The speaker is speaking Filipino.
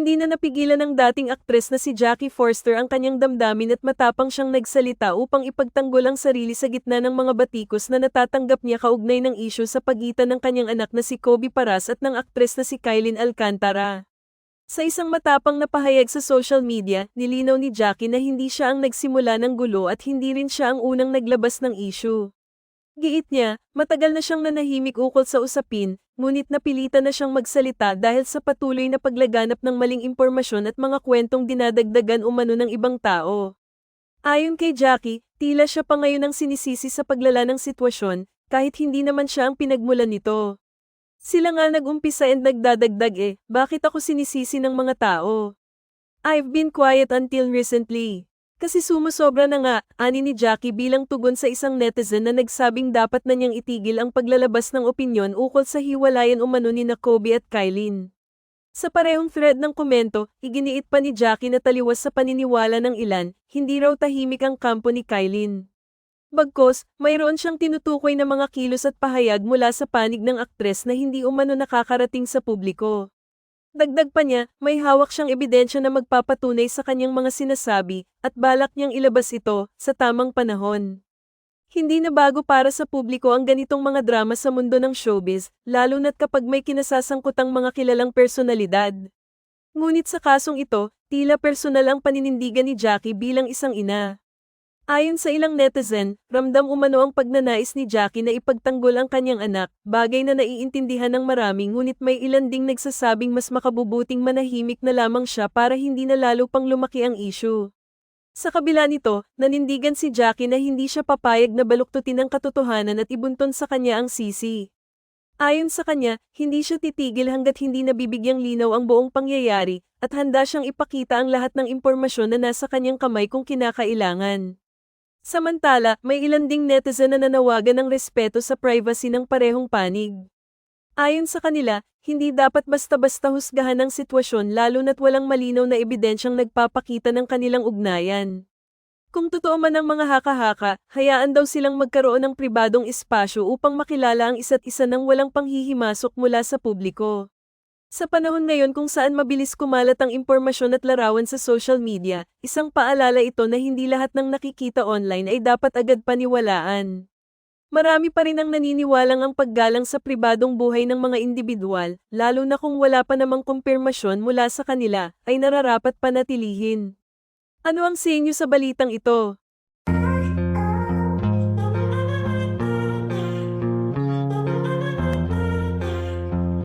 Hindi na napigilan ng dating aktres na si Jackie Forster ang kanyang damdamin at matapang siyang nagsalita upang ipagtanggol ang sarili sa gitna ng mga batikos na natatanggap niya kaugnay ng isyu sa pagitan ng kanyang anak na si Kobe Paras at ng aktres na si Kylin Alcantara. Sa isang matapang na pahayag sa social media, nilinaw ni Jackie na hindi siya ang nagsimula ng gulo at hindi rin siya ang unang naglabas ng issue. Giit niya, matagal na siyang nanahimik ukol sa usapin, ngunit napilitan na siyang magsalita dahil sa patuloy na paglaganap ng maling impormasyon at mga kwentong dinadagdagan umano ng ibang tao. Ayon kay Jackie, tila siya pa ngayon ang sinisisi sa paglala ng sitwasyon, kahit hindi naman siya ang pinagmulan nito. Sila nga nag-umpisa and nagdadagdag eh, bakit ako sinisisi ng mga tao? I've been quiet until recently. Kasi sumusobra na nga, ani ni Jackie bilang tugon sa isang netizen na nagsabing dapat na niyang itigil ang paglalabas ng opinyon ukol sa hiwalayan umano ni na Kobe at Kylin. Sa parehong thread ng komento, iginiit pa ni Jackie na taliwas sa paniniwala ng ilan, hindi raw tahimik ang kampo ni Kylin. Bagkos, mayroon siyang tinutukoy na mga kilos at pahayag mula sa panig ng aktres na hindi umano nakakarating sa publiko. Dagdag pa niya, may hawak siyang ebidensya na magpapatunay sa kanyang mga sinasabi, at balak niyang ilabas ito, sa tamang panahon. Hindi na bago para sa publiko ang ganitong mga drama sa mundo ng showbiz, lalo na't kapag may kinasasangkutang mga kilalang personalidad. Ngunit sa kasong ito, tila personal ang paninindigan ni Jackie bilang isang ina. Ayon sa ilang netizen, ramdam umano ang pagnanais ni Jackie na ipagtanggol ang kanyang anak, bagay na naiintindihan ng marami ngunit may ilan ding nagsasabing mas makabubuting manahimik na lamang siya para hindi na lalo pang lumaki ang issue. Sa kabila nito, nanindigan si Jackie na hindi siya papayag na baluktutin ang katotohanan at ibunton sa kanya ang sisi. Ayon sa kanya, hindi siya titigil hanggat hindi nabibigyang linaw ang buong pangyayari, at handa siyang ipakita ang lahat ng impormasyon na nasa kanyang kamay kung kinakailangan. Samantala, may ilan ding netizen na nanawagan ng respeto sa privacy ng parehong panig. Ayon sa kanila, hindi dapat basta-basta husgahan ang sitwasyon lalo na't walang malinaw na ebidensyang nagpapakita ng kanilang ugnayan. Kung totoo man ang mga haka-haka, hayaan daw silang magkaroon ng pribadong espasyo upang makilala ang isa't isa ng walang panghihimasok mula sa publiko. Sa panahon ngayon kung saan mabilis kumalat ang impormasyon at larawan sa social media, isang paalala ito na hindi lahat ng nakikita online ay dapat agad paniwalaan. Marami pa rin ang naniniwalang ang paggalang sa pribadong buhay ng mga individual, lalo na kung wala pa namang kumpirmasyon mula sa kanila, ay nararapat panatilihin. Ano ang sa inyo sa balitang ito?